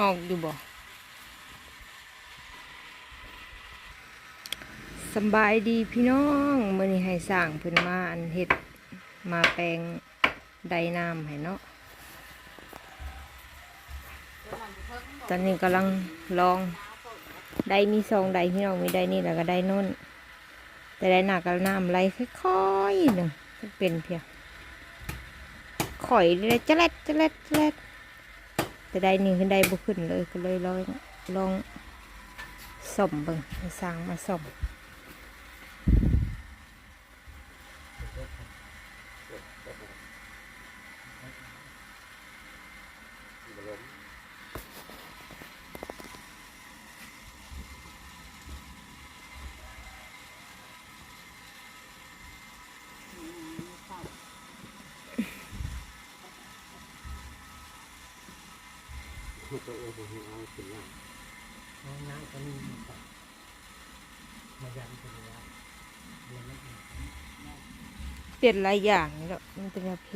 ออกอยู่บ่สบายดีพี่น้องมื้อนี้ให้สร้างเพิ่นมาอันเฮ็ดมาแปลงไดน้ำให้เนาะตอนนี้กำลังลองไดมีสองไดพี่น้องมีไดนี่แล้วก็ไดโน่นแต่ไดหนักกับน้ำไหลค่อยๆหนึ่งเป็นเพียงข่อยเลยจะเล็ดจะเล็ดจะเล็ด แต่ได้นี่ขึ้นได้บุขึ้นเลยก็เลยลองลองส่มเบิ่งให้ส ร้างมาส่มเปลี่ยนหลายอย่างนี่แหละมันเป็นยาเพ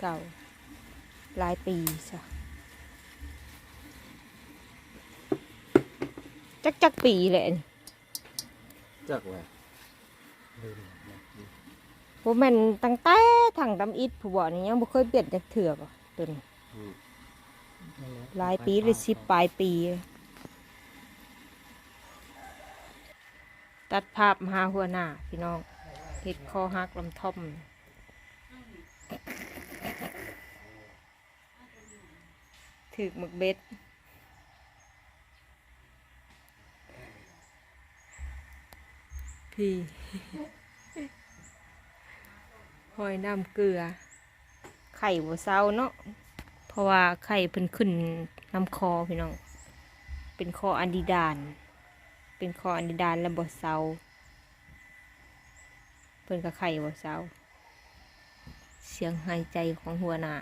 เก่าหลายปีซะจักจักปีแหละจักแหละ พวกมันตั้งแต่ถังตำอิดผู้บ่นี่ยังบ่เคยเปลี่ยนจากเถือกตัวนี้หลายปีเลยสิบปลายปี ตัดภาพมาหาหัวหน้าพี่น้องเห็ดคอหักลำท่อม ถือกหมึกเบ็ด พี่ อยน้ำเกลือ ไข่บัวเซาเนาะเพราะว่าไข่เพิ่นขึ้นน้ำคอพี่น้องเป็นคออันดีดาน เป็นคออันดีดานและบัวเซาเพิ่นกับไข่บัวเซาเสียงหายใจของหัวหน้า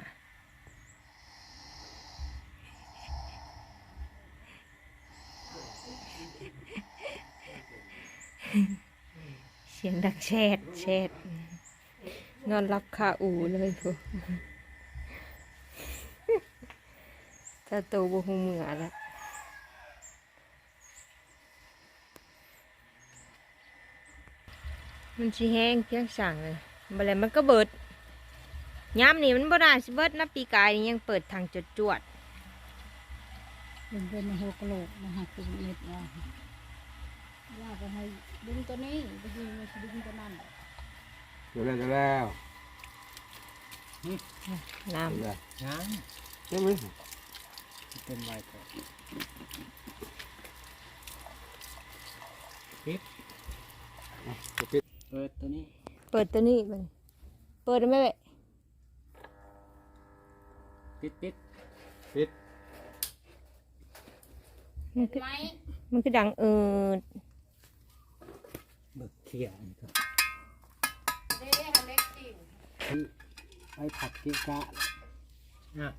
เสียงดังแชดแชด นอนรับคาอูเลยพวกถ้าโตบ่หูเหมือแล้วมันสิแห้งเพียงสั่งเลยบัดแล้วมันก็เบิดย้ำนี่มันบ่ได้สิเบิดนะปีกายนี่ยังเปิดทางจดจวดเป็นเป็นหัวกะโหลกมาหักเป็นเม็ดว่าว่าไปให้ดึงตัวนี้ไปดึงมาดึงตัวนั้น เดี๋ยวแล้วเดี๋ยวแล้วน้เดี๋ยวแล้วยังใช่ไหมเป็นไวก่อนอะจะปิดเปิดตัวนี้ำเปิดตัวนี้มันเปิดได้ไหมเว้ยปิดปิดปิดมันคือมันคือดังเออเบิกเขียวนี่ครับ ไอ้ผัดเกี๊ยวกะนะ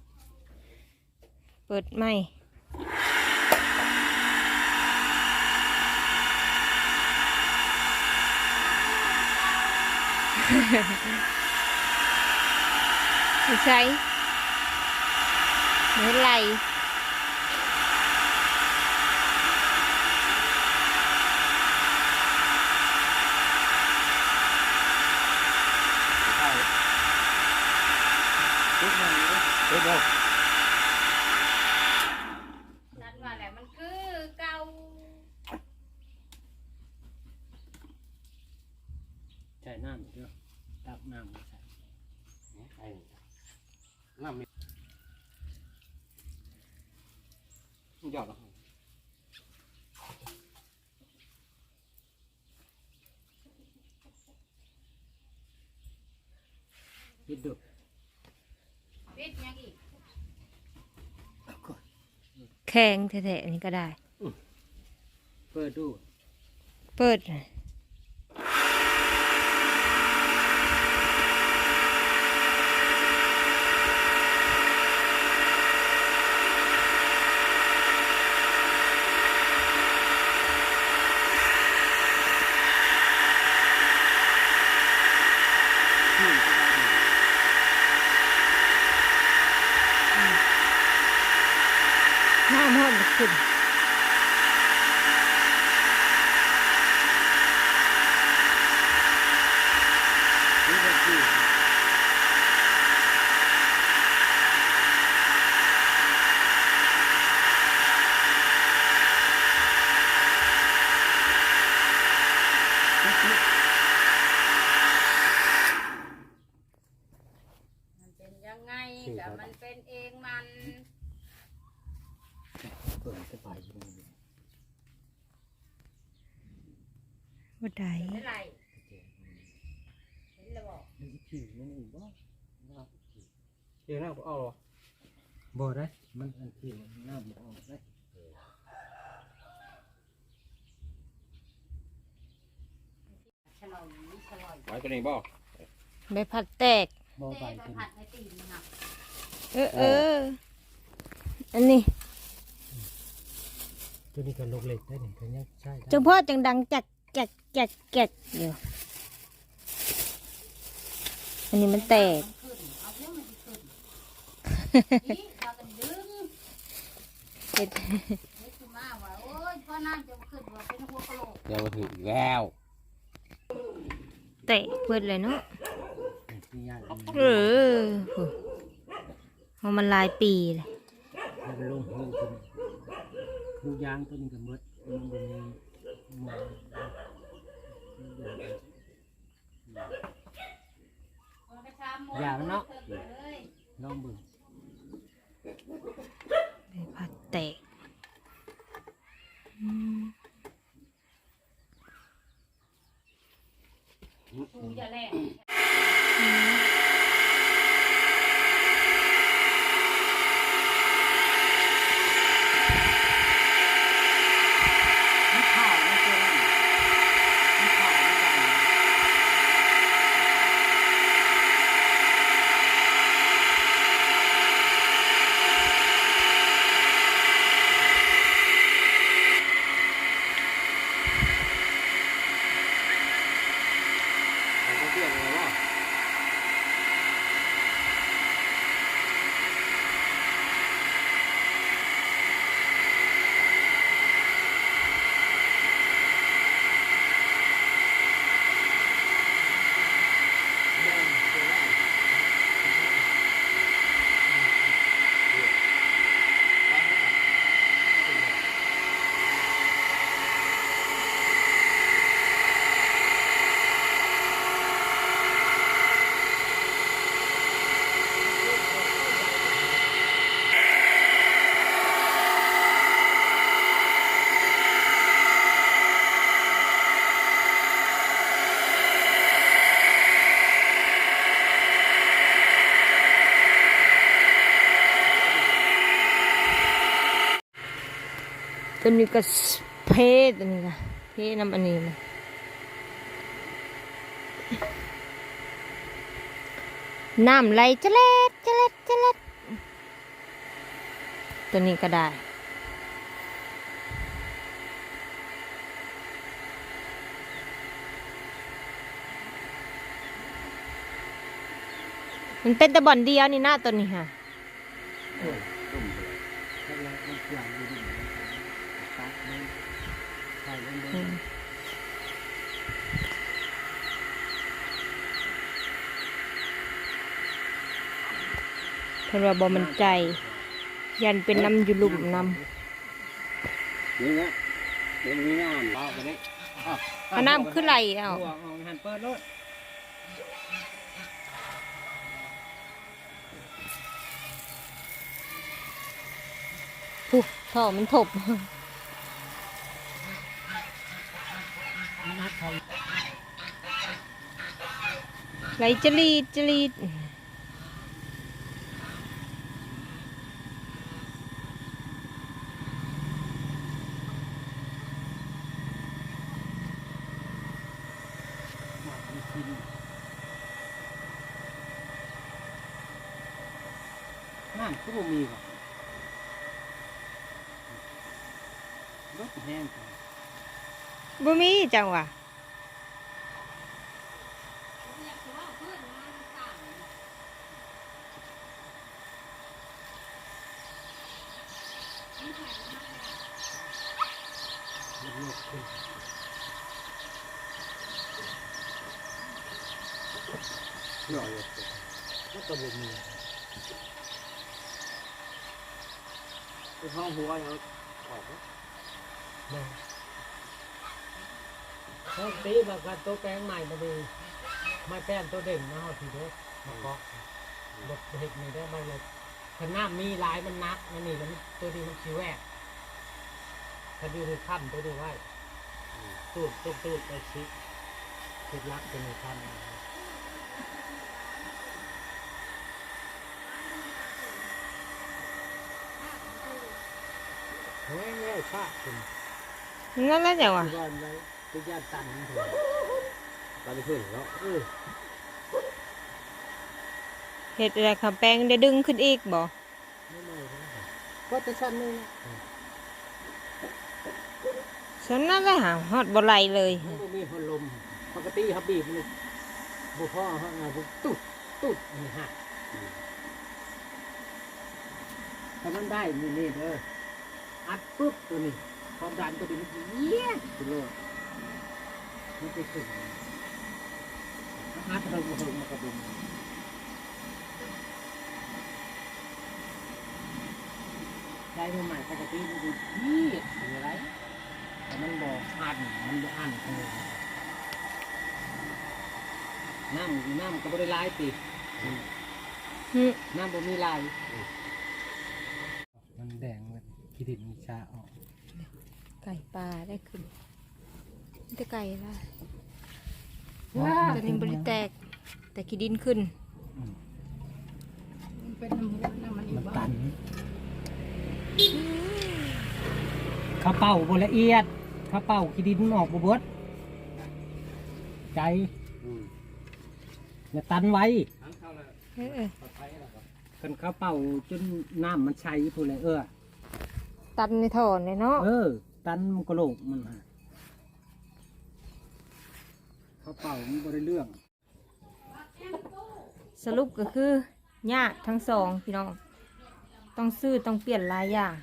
เปิดไม่ไม่ใช่ไม่เป็นไร ปิดมาเลย ปิด แล้วนัดมาแล้วมันคือเกาใส่น้ำเยอะตักน้ำมาใส่ไอ้น้ำมีหยอดเหรอปิดดูปิดยังอีก แข็งแท้ๆอันนี้ก็ได้ เปิดดู เปิดขึ้นนี่ ก็คือมันเป็นยังไงกับมันเป็นเองมัน เปิด สบายอยู่นี่ว่าใดเท่าไหร่เห็นแล้วบอกนี่ผิวมันอีกบ่เดี๋ยวหน้าผมเอาหรอบ่ได้ มันอันที่มันน้ำบ่ออกได้ฉลองฉลองไว้ตัวนี้บ่ใบพัดแตกบ่เต้ไปไปเป็นผัดในตีนนะครับเออเออ อันนี้ ตัวนี้ก็ลูกเล็กได้นี่ก็ยังใช่ได้จังพ่อจังดังจักแกกแกกแกกอยู่อันนี้มันแตกมันขึ้นเอาเพื่อมันจะขึ้นนี่เรากันดึงเฮ็ดนี่คือมาว่าโอ้ยพ่อน้ำจะขึ้นว่าเป็นหัวกะโหลกเดี๋ยวมาถึงอีกแล้วแตกเปิดเลยเนาะที่ยากเออโหเพราะมันหลายปีเลยมัน ลูกยางตัวนี้ก็หมดมันบ่มีหมอมันก็ชามหมดยาวเนาะลยลองเบิ่งใบพัดแตกอืม ชูจะแรง มันข้าวมันตัวนั้นมันข้าวมันดัง เอาเขาเตี้ยเลยว่า ตัวนี้ก็เพตัวนี้ค่ะเพน้ำอันนี้นะน้ำไหลจะเล็ดจะเล็ดจะเล็ดตัวนี้ก็ได้มันเป็นแตะบอนเดียวนี่หน้าตัวนี้ค่ะ แล้วมันหลังอยู่ดิตัดมันใส่ลงไป อืมเพิ่นว่าบ่มันใจ ยันเป็นน้ำอยู่ลุ่มน้นี่นะเดี๋ยวมีงานเอาไปนี่ำเอาน้ำขึ้นไหลเอาหัวเอาหันเปิดรถผู้ท่อมันถบนัดเขาไหลจรีดจรีด หมามันกิน น้ำก็บ่มีว่ะรถแห้งไปบ่มีจังหวะเนี่ยคือว่าขึ้นมันต่างมันทลูกๆขึ้นหน่อยเลยมันก็บ่มี ไปห้องหัวยังออกนะเนาะปกติบางการตัวแปลงใหม่มาดีมาแป้นตัวเด่นมาเฮาทีเด้อมาเกาะบดเห็ดนี่ได้มาเลยขนาดมีหลายมันนักมันนี่มันตัวนี้มันขี้แวกถ้าดูในขั้นตัวนี้ไว้ตูดตูดตูดไปชิคิดลักเป็นในขั้น ฮ้ยเฮ้ยชาคุณนั่นแหละจังวะที่ว่าไว้ที่ญาติตันเถอะตามไปขึ้นเนาะเออเห็ดอะไรค่ะแป้งได้ดึงขึ้นอีกบ่ไม่ไม่ไม่ก็จะชั้นนึงนะฉันนั่นแหละหาฮอดบ่ไหลเลยมันก็มีพัดลมปกติเขาบีบมันบุพ่อเขาเอาบุตุ๊ดตุ๊ดนี่ฮะถ้ามันได้นี่นี่เด้อ อัดปุ๊บตัวนี้ความดันตัวนี้มันเยี่ยตัวโลดมันไปขึ้นอัดเราบุมากระดุมใจมันใหม่ปกติมันดูยี่อะไรแต่มันบอกอ่านมันบ่อ่านเลยน้ำน้ำก็บ่ไลายติน้ำบ่มีลาย ขี้ดินมีชาออกไก่ปลาได้ขึ้นมีแต่ไก่ละตัวนี้บริแตก แต่ขี้ดินขึ้นมันเป็นน้ำมูกน้ำมันอีมันบ้าตันข้าวเป่าบ่ละเอียดข้าวเป่าขี้ดินออกบ่เบิดใจอืมอย่าตันไว้ทั้งเข้าแล้วเออปลอดภัยแล้วครับกันข้าวเป่าจนน้ำมันใช้พูดเลยเออ ตันในท่อเลยเนาะเออ ตันมันกระโหลกมันฮะข้าวเป่ามันบริเรื่อง สรุปก็คือยากทั้งสองพี่น้อง ต้องซื้อต้องเปลี่ยนหลายอย่าง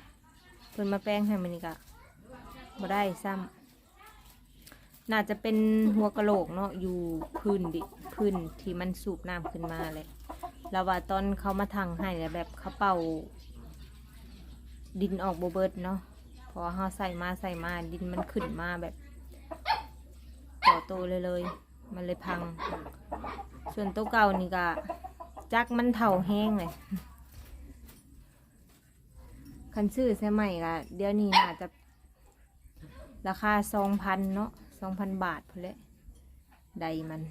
เพิ่นมาแป้งให้มันนี่กะบ่ได้ซ้ำน่าจะเป็นหัวกะโหลกเนาะอยู่พื้นดิพื้นที่มันสูบน้ำขึ้นมาเลยแล้วว่าตอนเขามาทางให้แล้วแบบเขาเป่า ดินออกโบเบิดเนาะพอเขาใส่มาใส่มาดินมันขึ้นมาแบบต่อโตเลยเลย มันเลยพัง ส่วนตัวเก่านี่ก็จักมันเถ่าแห้งเลยคันซื้อใช่ไหมก็เดี๋ยวนี้น่าจจะ ราคาสองพันเนาะสองพันบาทพอเลยใดมัน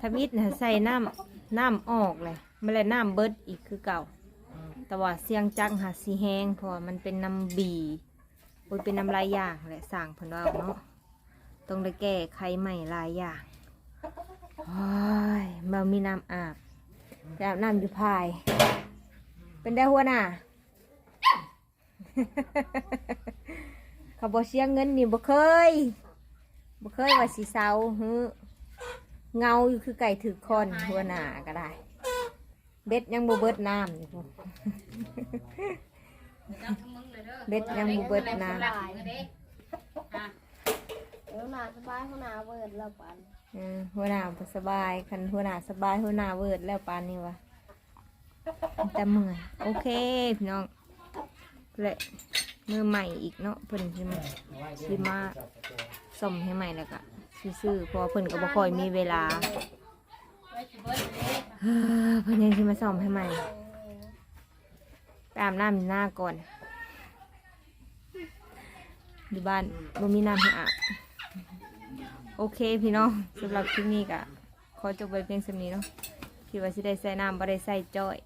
ทวิตนะใส่น้ำน้ำออกเลย ไม่เลยน้ำเบิดอีกคือเก่า แต่ว่าเสียงจักหาสีแห้งเพราะว่ามันเป็นน้ำบีโอ้ยเป็นน้ำลายยางแหละสั่งเพิ่นว่าเนาะต้องได้แก้ไขใหม่ลายอย่างโอ้ยมามีน้ำอาบแต่อาบน้ำอยู่ภาย เป็นได้หัวหน้าเขาบอกเสียเงินนี่บ่เคยบ่เคยว่าสีเศร้าเงาอยู่คือไก่ถือคอนหัวหน้าก็ได้ เบ็ดยังบ่เบิดน้ำอยู่พุ่น เบ็ดยังบ่เบิดน้ำ เดี๋ยวหนาสบายเขาหนาเวิร์ดแล้วปันเออหัวหน้าบ่สบายคันหัวหน้าสบายหัวหน้าเวิร์ดแล้วปานนี้วะแต่เมื่อยโอเคพี่น้องเลยมือใหม่อีกเนาะเพิ่นสิมาสิมาส่มให้ใหม่แล้วก็ซื่อๆเพราะว่าเพิ่นก็บ่ค่อยมีเวลา เฮ้อเพิ่นยังสิมาส่อมให้ใหม่ไปอามน้ำหน้าก่อนอยู่บ้านบ่มีน้ำให้อาบโอเคพี่น้องสำหรับคลิปนี้ก็ขอจบไปเพียงสำนี้เนาะคิดว่าสิได้ใส่น้ำบ่ได้ใส่จ้อย